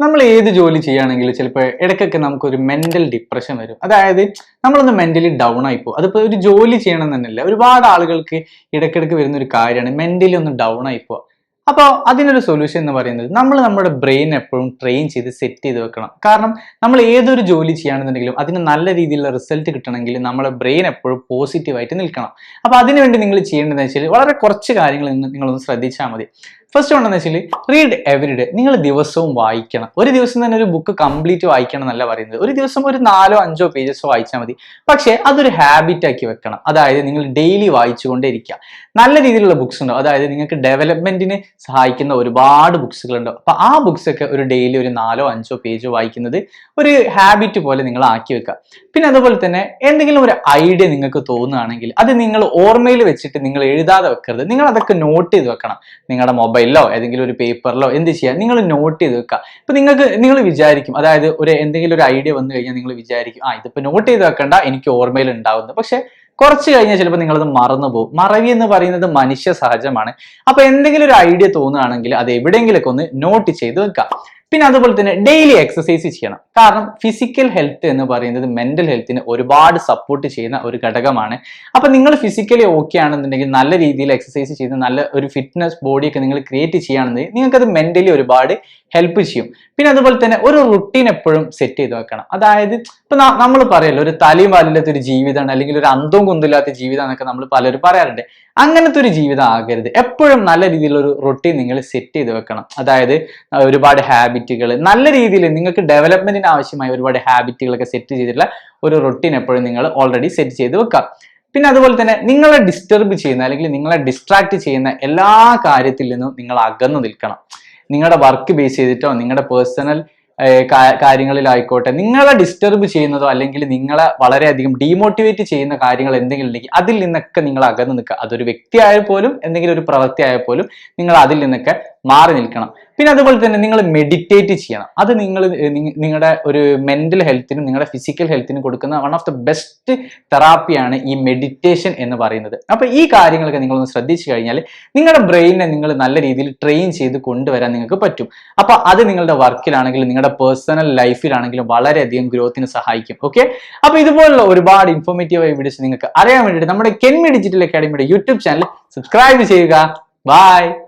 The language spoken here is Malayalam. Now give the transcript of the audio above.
നമ്മൾ ഏത് ജോലി ചെയ്യുകയാണെങ്കിലും ചിലപ്പോൾ ഇടയ്ക്കൊക്കെ നമുക്കൊരു മെന്റൽ ഡിപ്രഷൻ വരും. അതായത് നമ്മളൊന്ന് മെന്റലി ഡൗൺ ആയി പോകും അതിപ്പോൾ ഒരു ജോലി ചെയ്യണം എന്നല്ല. ഒരുപാട് ആളുകൾക്ക് ഇടയ്ക്കിടയ്ക്ക് വരുന്ന ഒരു കാര്യമാണ് മെന്റലി ഒന്ന് ഡൗൺ ആയി പോകുക അപ്പോൾ അതിനൊരു സൊല്യൂഷൻ എന്ന് പറയുന്നത് നമ്മൾ നമ്മുടെ ബ്രെയിൻ എപ്പോഴും ട്രെയിൻ ചെയ്ത് സെറ്റ് ചെയ്ത് വെക്കണം. കാരണം നമ്മൾ ഏതൊരു ജോലി ചെയ്യുകയാണെന്നുണ്ടെങ്കിലും അതിന് നല്ല രീതിയിലുള്ള റിസൾട്ട് കിട്ടണമെങ്കിൽ നമ്മുടെ ബ്രെയിൻ എപ്പോഴും പോസിറ്റീവായിട്ട് നിൽക്കണം. അപ്പോൾ അതിനുവേണ്ടി നിങ്ങൾ ചെയ്യേണ്ടതെന്ന് വെച്ചാൽ വളരെ കുറച്ച് കാര്യങ്ങൾ നിങ്ങളൊന്ന് ശ്രദ്ധിച്ചാൽ മതി. ഫസ്റ്റ് ഉണ്ടെന്ന് വെച്ചാൽ റീഡ് എവറി ഡേ നിങ്ങൾ ദിവസവും വായിക്കണം. ഒരു ദിവസം തന്നെ ഒരു ബുക്ക് കംപ്ലീറ്റ് വായിക്കണം എന്നല്ല പറയുന്നത്. ഒരു ദിവസം ഒരു നാലോ അഞ്ചോ പേജസ് വായിച്ചാൽ മതി. പക്ഷേ അതൊരു ഹാബിറ്റ് ആക്കി വെക്കണം. അതായത് നിങ്ങൾ ഡെയിലി വായിച്ചുകൊണ്ടേയിരിക്കുക. നല്ല രീതിയിലുള്ള ബുക്സ് ഉണ്ടോ? അതായത് നിങ്ങൾക്ക് ഡെവലപ്മെന്റിന് സഹായിക്കുന്ന ഒരുപാട് ബുക്സുകളുണ്ടോ അപ്പൊ ആ ബുക്സ് ഒക്കെ ഒരു ഡെയിലി ഒരു നാലോ അഞ്ചോ പേജ് വായിക്കുന്നത് ഒരു ഹാബിറ്റ് പോലെ നിങ്ങൾ ആക്കി വെക്കുക. പിന്നെ അതുപോലെ തന്നെ എന്തെങ്കിലും ഒരു ഐഡിയ നിങ്ങൾക്ക് തോന്നുകയാണെങ്കിൽ അത് നിങ്ങൾ ഓർമ്മയിൽ വെച്ചിട്ട് നിങ്ങൾ എഴുതാതെ വെക്കരുത്. നിങ്ങൾ അതൊക്കെ നോട്ട് ചെയ്ത് വെക്കണം. നിങ്ങളുടെ മൊബൈലിലോ ഏതെങ്കിലും ഒരു പേപ്പറിലോ എന്ത് ചെയ്യാം? നിങ്ങൾ നോട്ട് ചെയ്ത് വെക്കുക ഇപ്പൊ നിങ്ങൾക്ക് നിങ്ങൾ വിചാരിക്കും അതായത് ഒരു എന്തെങ്കിലും ഒരു ഐഡിയ വന്നു കഴിഞ്ഞാൽ നിങ്ങൾ വിചാരിക്കും ആ ഇതിപ്പോ നോട്ട് ചെയ്ത് വെക്കണ്ട എനിക്ക് ഓർമ്മയിൽ ഉണ്ടാവുന്നത് പക്ഷേ കുറച്ച് കഴിഞ്ഞാൽ ചിലപ്പോൾ നിങ്ങളത് മറന്നു പോകും. മറവി എന്ന് പറയുന്നത് മനുഷ്യ സഹജമാണ്. അപ്പൊ എന്തെങ്കിലും ഒരു ഐഡിയ തോന്നുകയാണെങ്കിൽ അത് എവിടെയെങ്കിലൊക്കെ ഒന്ന് നോട്ട് ചെയ്ത് വെക്കാം. പിന്നെ അതുപോലെ തന്നെ ഡെയിലി എക്സസൈസ് ചെയ്യണം. കാരണം ഫിസിക്കൽ ഹെൽത്ത് എന്ന് പറയുന്നത് മെന്റൽ ഹെൽത്തിന് ഒരുപാട് സപ്പോർട്ട് ചെയ്യുന്ന ഒരു ഘടകമാണ്. അപ്പൊ നിങ്ങൾ ഫിസിക്കലി ഓക്കെ ആണെന്നുണ്ടെങ്കിൽ നല്ല രീതിയിൽ എക്സസൈസ് ചെയ്ത് നല്ല ഒരു ഫിറ്റ്നസ് ബോഡിയൊക്കെ നിങ്ങൾ ക്രിയേറ്റ് ചെയ്യുകയാണെന്നുണ്ടെങ്കിൽ നിങ്ങൾക്കത് മെന്റലി ഒരുപാട് ഹെൽപ്പ് ചെയ്യും. പിന്നെ അതുപോലെ തന്നെ ഒരു റുട്ടീൻ എപ്പോഴും സെറ്റ് ചെയ്ത് വെക്കണം. അതായത് ഇപ്പൊ നമ്മൾ പറയല്ലോ ഒരു തലയും പാലില്ലാത്ത ഒരു ജീവിതമാണ് അല്ലെങ്കിൽ ഒരു അന്തവും കുന്തില്ലാത്ത ജീവിതം എന്നൊക്കെ നമ്മൾ പലരും പറയാറുണ്ട്. അങ്ങനത്തെ ഒരു ജീവിതം ആകരുത്. എപ്പോഴും നല്ല രീതിയിലുള്ള ഒരു റൊട്ടീൻ നിങ്ങൾ സെറ്റ് ചെയ്ത് വെക്കണം. അതായത് ഒരുപാട് ഹാബിറ്റുകൾ നല്ല രീതിയിൽ നിങ്ങൾക്ക് ഡെവലപ്മെന്റിന് ആവശ്യമായ ഒരുപാട് ഹാബിറ്റുകളൊക്കെ സെറ്റ് ചെയ്തിട്ടുള്ള ഒരു റൊട്ടീൻ എപ്പോഴും നിങ്ങൾ ഓൾറെഡി സെറ്റ് ചെയ്ത് വെക്കാം പിന്നെ അതുപോലെ തന്നെ നിങ്ങളെ ഡിസ്റ്റർബ് ചെയ്യുന്ന അല്ലെങ്കിൽ നിങ്ങളെ ഡിസ്ട്രാക്ട് ചെയ്യുന്ന എല്ലാ കാര്യത്തിൽ നിന്നും നിങ്ങൾ അകന്നു നിൽക്കണം. നിങ്ങളുടെ വർക്ക് ബേസ് ചെയ്തിട്ടോ നിങ്ങളുടെ പേഴ്സണൽ കാര്യങ്ങളിലായിക്കോട്ടെ. നിങ്ങളെ ഡിസ്റ്റർബ് ചെയ്യുന്നതോ അല്ലെങ്കിൽ നിങ്ങളെ വളരെയധികം ഡീമോട്ടിവേറ്റ് ചെയ്യുന്ന കാര്യങ്ങൾ എന്തെങ്കിലും ഉണ്ടെങ്കിൽ അതിൽ നിന്നൊക്കെ നിങ്ങൾ അകന്നു നിൽക്കുക. അതൊരു വ്യക്തി ആയാൽ പോലും എന്തെങ്കിലും ഒരു പ്രവൃത്തി പോലും നിങ്ങൾ അതിൽ നിന്നൊക്കെ മാറി നിൽക്കണം. പിന്നെ അതുപോലെ തന്നെ നിങ്ങൾ മെഡിറ്റേറ്റ് ചെയ്യണം. അത് നിങ്ങൾ നിങ്ങളുടെ ഒരു മെന്റൽ ഹെൽത്തിനും നിങ്ങളുടെ ഫിസിക്കൽ ഹെൽത്തിനും കൊടുക്കുന്ന വൺ ഓഫ് ദ ബെസ്റ്റ് തെറാപ്പിയാണ് ഈ മെഡിറ്റേഷൻ എന്ന് പറയുന്നത്. അപ്പൊ ഈ കാര്യങ്ങളൊക്കെ നിങ്ങളൊന്ന് ശ്രദ്ധിച്ചു കഴിഞ്ഞാൽ നിങ്ങളുടെ ബ്രെയിനെ നിങ്ങൾ നല്ല രീതിയിൽ ട്രെയിൻ ചെയ്ത് കൊണ്ടുവരാൻ നിങ്ങൾക്ക് പറ്റും. അപ്പൊ അത് നിങ്ങളുടെ വർക്കിലാണെങ്കിലും നിങ്ങളുടെ പേഴ്സണൽ ലൈഫിലാണെങ്കിലും വളരെയധികം ഗ്രോത്തിന് സഹായിക്കും. ഓക്കെ അപ്പൊ ഇതുപോലുള്ള ഒരുപാട് ഇൻഫോർമേറ്റീവ് വീഡിയോസ് നിങ്ങൾക്ക് അറിയാൻ വേണ്ടിയിട്ട് നമ്മുടെ കെൻമി ഡിജിറ്റൽ അക്കാഡമിയുടെ യൂട്യൂബ് ചാനൽ സബ്സ്ക്രൈബ് ചെയ്യുക. ബൈ